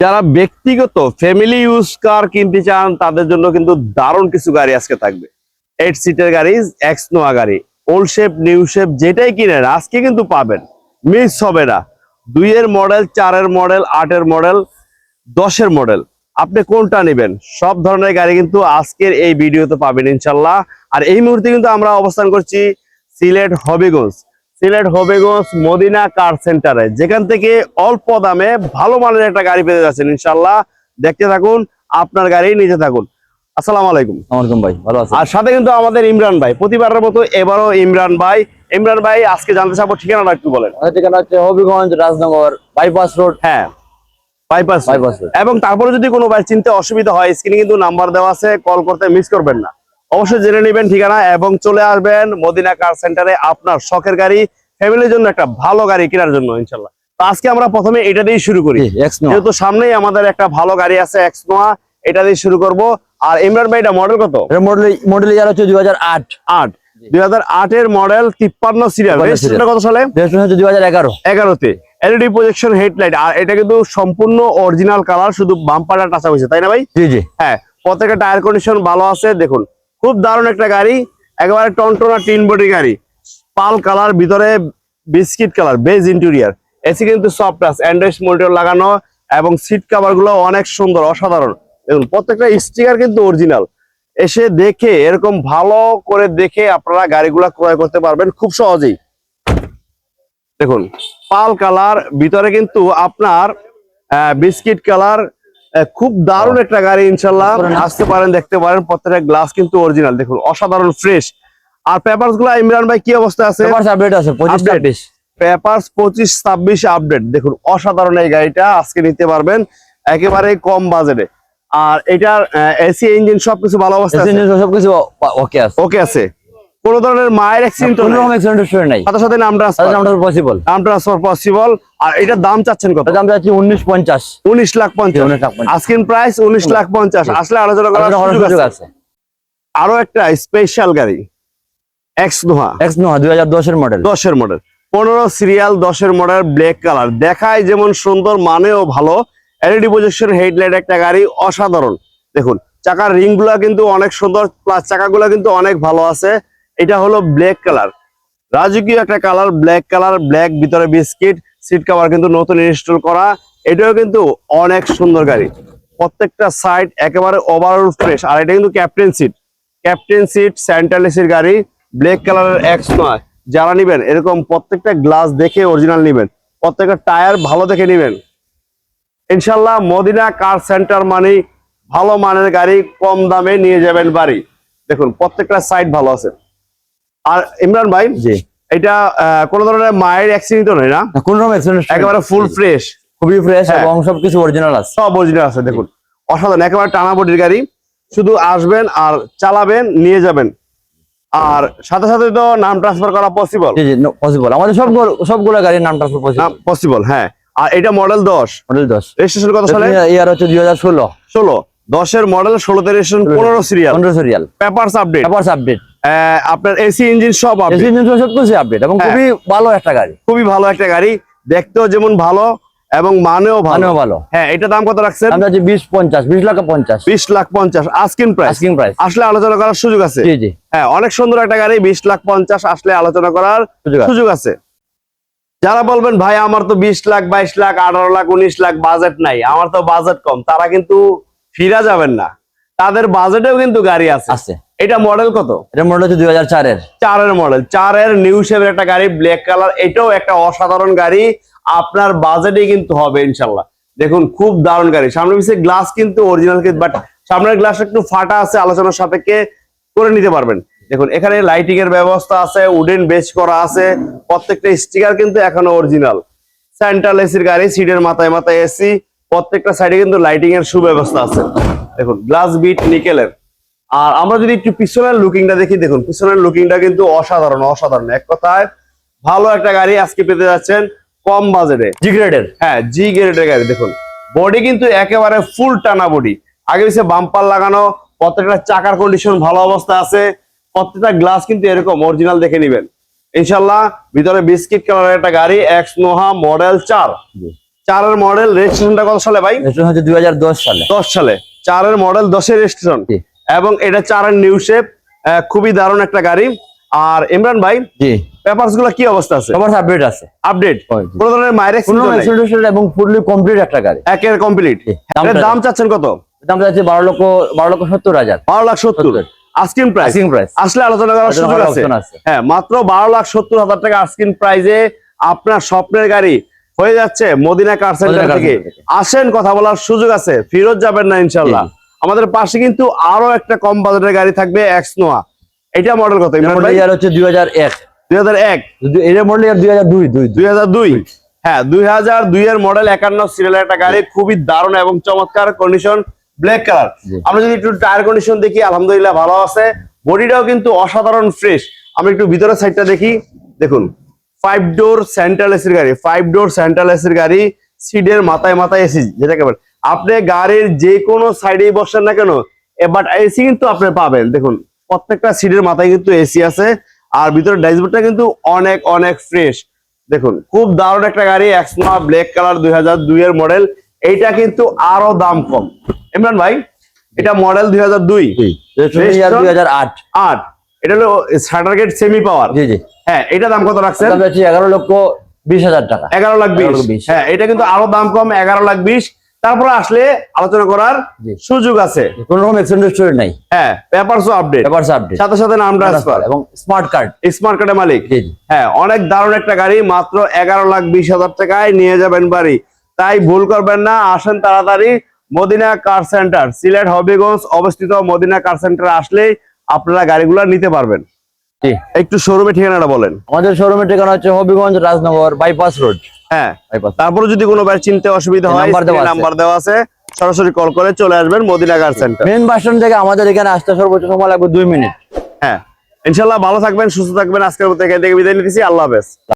যারা ব্যক্তিগত family use কার কিনতে চান, তাদের জন্য কিন্তু দারুণ কিছু গাড়ি আজকে থাকবে। এইট সিটের গাড়ি এক্স নোয়া গাড়ি ওল্ড শেপ নিউ শেপ যেটাই কিনেন, আজকে কিন্তু পাবেন। মিস হবে না। দুইয়ের মডেল চারের মডেল আটের মডেল দশের মডেল আপনি কোনটা নেবেন? সব ধরনের গাড়ি কিন্তু আজকের এই ভিডিওতে পাবেন, ইনশাল্লাহ। আর এই মুহূর্তে কিন্তু আমরা অবস্থান করছি সিলেট হবিগঞ্জ। সিলেট হবিগঞ্জ মদিনা কার সেন্টারে যেখান থেকে অল্প দামে ভালো মানের একটা গাড়ি পেতে যাচ্ছেন ইনশাল্লাহ দেখতে থাকুন আপনার গাড়ি নিতে থাকুন। আসসালামু আলাইকুম। ভাই ভালো আছেন? আর সাথে কিন্তু আমাদের ইমরান ভাই। প্রতিবারের মতো এবারও ইমরান ভাই। ইমরান ভাই আজকে জানতে চাবো ঠিকানাটা একটু বলেন। ঠিকানা হচ্ছে হবিগঞ্জ রাজনগর বাইপাস রোড হ্যাঁ বাইপাস বাইপাস এবং তারপরে যদি কোনো ভাই চিনতে অসুবিধা হয় স্ক্রিনে কিন্তু নাম্বার দেওয়া আছে কল করতে মিস করবেন না। অবশ্যই জেনে নেবেন ঠিকানা এবং চলে আসবেন মদিনা কার সেন্টারে আপনার শখের গাড়ি ফ্যামিলির জন্য একটা ভালো গাড়ি কেনার জন্য ইনশাল্লাহ তো আজকে আমরা প্রথমে এটা দিয়ে শুরু করি। যেহেতু সামনেই আমাদের একটা ভালো গাড়ি আছে এক্স নোয়া এটা দিয়ে শুরু করব। আর ইমরান ভাই এটা মডেল কত? মডেল মডেল ইয়ার হচ্ছে দুই হাজার আট। আট। দুই হাজার আটের মডেল তিপ্পান্ন সিরিয়াল 53 রেজিস্ট্রেশনটা কত সালে? দুই হাজার এগারো। এগারোতে এলইডি প্রজেকশন হেডলাইট আর এটা কিন্তু সম্পূর্ণ অরিজিনাল কালার শুধু বাম্পারটা টাচা হয়েছে তাই না ভাই? জি জি। হ্যাঁ প্রত্যেকটা টায়ার কন্ডিশন ভালো আছে দেখুন। খুব দারুণ একটা গাড়ি, একেবারে টনটনা টিন বডি গাড়ি। পাল কালার, ভিতরে biscuit colour, beige interior. AC কিন্তু সফট টাচ অ্যান্ড্রয়েড মনিটর লাগানো এবং সিট কভারগুলো অনেক সুন্দর, অসাধারণ। দেখুন, প্রত্যেকটা স্টিকার কিন্তু অরিজিনাল এসে দেখে, এরকম ভালো করে দেখে আপনারা গাড়িগুলা ক্রয় করতে পারবেন খুব সহজেই। দেখুন, পাল কালার, ভিতরে কিন্তু আপনার বিস্কিট কালার খুব দারুণ একটা গাড়ি ইনশাল্লাহ আসতে পারেন দেখতে পারেন প্রত্যেকটা গ্লাস কিন্তু অরিজিনাল দেখুন অসাধারণ ফ্রেশ আর পেপারসগুলা ইমরান ভাই কি অবস্থা আছে? পেপার আপডেট আছে পেপারস পঁচিশ ছাব্বিশ আপডেট দেখুন অসাধারণ এই গাড়িটা আজকে নিতে পারবেন একেবারে কম বাজেটে। আর এটার এসি ইঞ্জিন সবকিছু ভালো অবস্থা সবকিছু ওকে আছে। ওকে আছে। কোন ধরনের মায়ের অ্যাক্সিডেন্ট কোনো রকম অ্যাক্সিডেন্ট নাই। সাথে সাথে নাম তাহলে ট্রান্সফার পসিবল নাম ট্রান্সফার পসিবল আর এটার দাম চাচ্ছেন কত? দাম উনিশ পঞ্চাশ। উনিশ লাখ পঞ্চাশ। উনিশ লাখ পঞ্চাশ। আস্কিন প্রাইস উনিশ লাখ পঞ্চাশ। আসলে আলোচনা করার সুযোগ আছে। আরও একটা স্পেশাল গাড়ি। এক্স নোহা এক্স নো দুই হাজার দশের মডেল দশের মডেল পনেরো সিরিয়াল দশের মডেল ব্ল্যাক কালার দেখায় যেমন সুন্দর মানেও ভালো। এলইডি প্রজেকশন হেডলাইট একটা গাড়ি অসাধারণ। দেখুন চাকার রিংগুলা কিন্তু অনেক সুন্দর প্লাস চাকাগুলা কিন্তু অনেক ভালো আছে। এটা হলো ব্ল্যাক কালার রাজকীয় একটা কালার ব্ল্যাক কালার ব্ল্যাক ভিতরে বিস্কিট সিট কভার কিন্তু নতুন ইনস্টল করা। এটাও কিন্তু অনেক সুন্দর গাড়ি। প্রত্যেকটা সাইড একেবারে ওভারঅল ফ্রেশ আর এটা কিন্তু captain seat captain seat central এসির গাড়ি ব্ল্যাক কালারের এক্স নয়। যারা নিবেন, এরকম প্রত্যেকটা গ্লাস দেখে অরিজিনাল নিবেন। প্রত্যেকটা টায়ার ভালো দেখে নিবেন। ইনশাল্লাহ মদিনা কার সেন্টার মানে ভালো মানের গাড়ি, কম দামে নিয়ে যাবেন বাড়ি। দেখুন, প্রত্যেকটা সাইড ভালো আছে। আর ইমরান ভাই জি। এটা কোনো ধরনের মায়ের অ্যাক্সিডেন্ট নয় না? কোন রকম অ্যাক্সিডেন্ট একেবারে ফুল ফ্রেশ খুবই ফ্রেশ হ্যাঁ। এবং সবকিছু অরিজিনাল আছে। সব অরিজিনাল আছে দেখুন। অসাধারণ একেবারে টানা বডির গাড়ি। শুধু আসবেন আর চালাবেন নিয়ে যাবেন। আর সাথে সাথে তো নাম ট্রান্সফার করা পসিবল জি জি পসিবল আমাদের সবগুলো সবগুলো গাড়ির নাম ট্রান্সফার পসিবল পসিবল হ্যাঁ। আর এটা মডেল দশ। মডেল দশ। রেজিস্ট্রেশন কত সালে? ইয়ার হচ্ছে দুই হাজার ষোলো। ষোলো। দশের মডেল ষোলো রেজিস্ট্রেশন পনেরো সিরিয়াল পনেরো serial papers update papers update আপনার এসি ইঞ্জিন সব আপডেট সবকিছু আপডেট এবং হ্যাঁ। খুবই ভালো একটা গাড়ি। খুবই ভালো একটা গাড়ি। দেখতেও যেমন ভালো এবং মানেও ভালো। ভালো। হ্যাঁ এটা দাম কত রাখছেন? দাম যাচ্ছে বিশ পঞ্চাশ বিশ লাখ পঞ্চাশ। বিশ লাখ পঞ্চাশ। আস্কিন প্রাইস আস্কিং প্রাইস আসলে আলোচনা করার সুযোগ আছে। জি জি। হ্যাঁ অনেক সুন্দর একটা গাড়ি। বিশ লাখ পঞ্চাশ আসলে আলোচনা করার সুযোগ আছে। যারা বলবেন ভাই আমার তো বিশ লাখ বাইশ লাখ আঠারো লাখ উনিশ লাখ বাজেট নাই। আমার তো বাজেট কম। তারা কিন্তু ফিরা যাবেন না। তাদের বাজেটেও কিন্তু গাড়ি আছে। আছে। এটা মডেল কত? এটা মডেল হচ্ছে দুই হাজার চারের। চারের মডেল চারের নিউ শেপের একটা গাড়ি ব্ল্যাক কালার এটাও একটা অসাধারণ গাড়ি। আপনার বাজেটে কিন্তু হবে ইনশাল্লাহ দেখুন খুব দারুণ গাড়ি। সামনে পিছিয়ে গ্লাস কিন্তু অরিজিনাল বাট সামনের গ্লাস একটু ফাটা আছে আলোচনার সাপেক্ষে করে নিতে পারবেন। দেখুন এখানে লাইটিং এর ব্যবস্থা আছে উডেন বেচ করা আছে প্রত্যেকটা স্টিকার কিন্তু এখনও অরিজিনাল সেন্ট্রাল এসির গাড়ি সিটের মাথায় মাথায় এসি প্রত্যেকটা সাইডে কিন্তু লাইটিং এর সুব্যবস্থা আছে। দেখুন গ্লাস বিট নিকেলের আর আমরা যদি একটু পিছনের লুকিংটা দেখি দেখুন পিছনের লুকিংটা কিন্তু অসাধারণ অসাধারণ। এক কথায় ভালো একটা গাড়ি আজকে পেতে যাচ্ছেন কম বাজেটে। জি গ্রেডের হ্যাঁ জি গ্রেডের গাড়ি দেখুন। বডি কিন্তু একেবারে ফুল টানা বডি আগে পিছিয়ে বাম্পার লাগানো প্রত্যেকটা চাকার কন্ডিশন ভালো অবস্থা আছে। প্রত্যেকটা গ্লাস কিন্তু এরকম অরিজিনাল দেখে নিবেন। ইনশাল্লাহ ভিতরে বিস্কিট কালারের একটা গাড়ি এক্স নোহা মডেল চার। চারের মডেল রেজিস্ট্রেশনটা কত সালে ভাই? এটা হচ্ছে দুই হাজার দশ সালে। দশ সালে। চারের মডেল দশের রেজিস্ট্রেশন জি। এবং এটা চারের নিউ শেপ খুবই দারুণ একটা গাড়ি। আর ইমরান ভাই জি। পেপারসগুলো কি অবস্থা আছে? সবার আপডেট আছে। আপডেট ওই ধরনের কোনো accident এবং ফুললি কমপ্লিট একটা গাড়ি। একের কমপ্লিট এর দাম চাচ্ছেন কত? দাম যাচ্ছে বারো লক্ষ বারো লক্ষ সত্তর হাজার। বারো লাখ সত্তর। সত্তর। আস্কিন প্রাইস আসিং প্রাইস আসলে আলোচনা করার সুযোগ আছে। হ্যাঁ মাত্র বারো লাখ সত্তর হাজার টাকা আস্কিন প্রাইজে আপনার স্বপ্নের গাড়ি হয়ে যাচ্ছে মদিনা কার সেন্টার থেকে। আসেন কথা বলার সুযোগ আছে ফিরত যাবেন না ইনশাল্লাহ আমাদের পাশে কিন্তু আরও একটা কম বাজেটের গাড়ি থাকবে এক্স নোয়া এটা মডেল কত? ইয়ার হচ্ছে দুই হাজার এক। দুই হাজার এক। এটা মডেল ইয়ার দুই হাজার দুই দুই। হাজার দুই। হ্যাঁ দুই হাজার দুই এর মডেল একান্ন সিরিয়ালের একটা গাড়ি খুবই দারুণ এবং চমৎকার কন্ডিশন ব্ল্যাক কালার। আমরা যদি একটু টায়ার কন্ডিশন দেখি আলহামদুলিল্লাহ ভালো আছে। বডিটাও কিন্তু অসাধারণ ফ্রেশ আমি একটু ভিতরের সাইডটা দেখি। দেখুন। ফাইভ ডোর সেন্ট্রাল এসির গাড়ি ফাইভ ডোর সেন্ট্রাল এসির গাড়ি সিটের মাথায় মাথায় এসি যেটাকে বলে আপনি গাড়ির যে কোনো সাইডেই বসেন না কেন বাট এসি কিন্তু আপনি পাবেন। দেখুন প্রত্যেকটা সিটের মাথায় কিন্তু এসি আছে আর ভিতরে ড্যাশবোর্ডটা কিন্তু অনেক অনেক ফ্রেশ দেখুন খুব দারুণ একটা গাড়ি এক্সমা ব্ল্যাক কালার দুই হাজার দুই এর মডেল এইটা কিন্তু আরও দাম কম। ইমরান ভাই এটা মডেল দুই হাজার দুই। ইয়ার দুই হাজার আট। আট। এটা হলো শাটার গেট সেমি পাওয়ার জি জি। হ্যাঁ এটা দাম কত রাখছেন? এগারো লক্ষ বিশ হাজার টাকা। এগারো লাখ বিশ। 11 লাখ বিশ। হ্যাঁ এটা কিন্তু আরও দাম কম এগারো লাখ বিশ। তারপরে আসলে আলোচনা করার সুযোগ আছে। কোন রকম এক্সিডেন্ট স্টোরি নাই। হ্যাঁ পেপারসও আপডেট পেপারস আপডেট সাথে সাথে নাম ট্রান্সফার এবং স্মার্ট কার্ড স্মার্ট কার্ডের মালিক। জি জি। হ্যাঁ অনেক দারুণ একটা গাড়ি মাত্র এগারো লাখ বিশ হাজার টাকায় নিয়ে যাবেন বাড়ি। তাই ভুল করবেন না আসেন তাড়াতাড়ি। মদিনা কার সেন্টার সিলেট হবিগঞ্জ অবস্থিত মদিনা কার সেন্টার আসলেই আপনারা গাড়িগুলো নিতে পারবেন। একটু শোরুমের ঠিকানাটা বলেন। আমাদের শোরুমের ঠিকানা হচ্ছে হবিগঞ্জ রাজনগর বাইপাস রোড হ্যাঁ। তারপরে যদি কোনো বার চিনতে অসুবিধা হয়। নাম্বার দেওয়া আছে। সরাসরি কল করে চলে আসবেন মদিনাগার সেন্টার। মেন বাস স্ট্যান্ড থেকে আমাদের এখানে আসতে সর্বোচ্চ সময় লাগবে দুই মিনিট। হ্যাঁ। ইনশাল্লাহ ভালো থাকবেন সুস্থ থাকবেন। আজকের মতো এখান থেকে বিদায় নিতেছি। আল্লাহ হাফেজ।